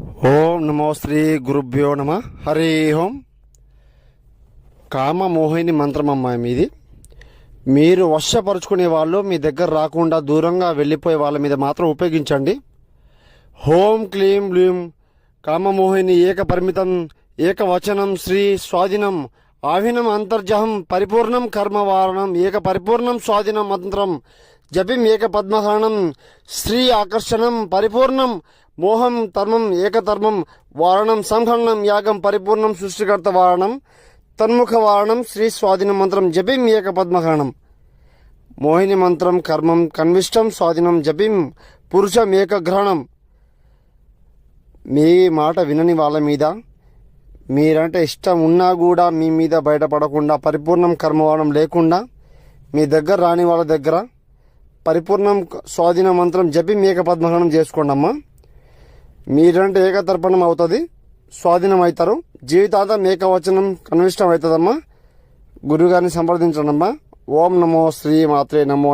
ఓం నమో శ్రీ గురుభ్యో నమ. హరి ఓం. కామమోహిని మంత్రం అమ్మా మీది. మీరు వశపరుచుకునే వాళ్ళు మీ దగ్గర రాకుండా దూరంగా వెళ్ళిపోయే వాళ్ళ మీద మాత్రం ఉపయోగించండి. హోం క్లీం బ్లూం కామమోహిని ఏక పరిమితం ఏకవచనం శ్రీ స్వాధీనం ఆవినం అంతర్జహం పరిపూర్ణం కర్మవారణం ఏక పరిపూర్ణం స్వాధీనం మంత్రం జపిం ఏక పద్మహరణం శ్రీ ఆకర్షణం పరిపూర్ణం మోహం ధర్మం ఏకధర్మం వారణం సంహరణం యాగం పరిపూర్ణం సృష్టికర్త వారణం తన్ముఖ వారణం శ్రీ స్వాధీనం మంత్రం జపిం ఏక పద్మహరణం. మోహిని మంత్రం కర్మం కన్విష్టం స్వాధీనం జపిం పురుషం ఏకగ్రహణం మీ మాట వినని వాళ్ళ మీద మీరంటే ఇష్టం ఉన్నా కూడా మీ మీద బయటపడకుండా పరిపూర్ణం కర్మవారం లేకుండా మీ దగ్గర రాని వాళ్ళ దగ్గర పరిపూర్ణం స్వాధీన మంత్రం జపి మేక పద్మహనం చేసుకోండమ్మా. మీరంటే ఏకతర్పణం అవుతుంది స్వాధీనం అవుతారు జీవితాంతం ఏకవచనం కనిష్టం అవుతుందమ్మా గురువుగారిని సంప్రదించండమ్మా. ఓం నమో శ్రీ మాత్రే నమో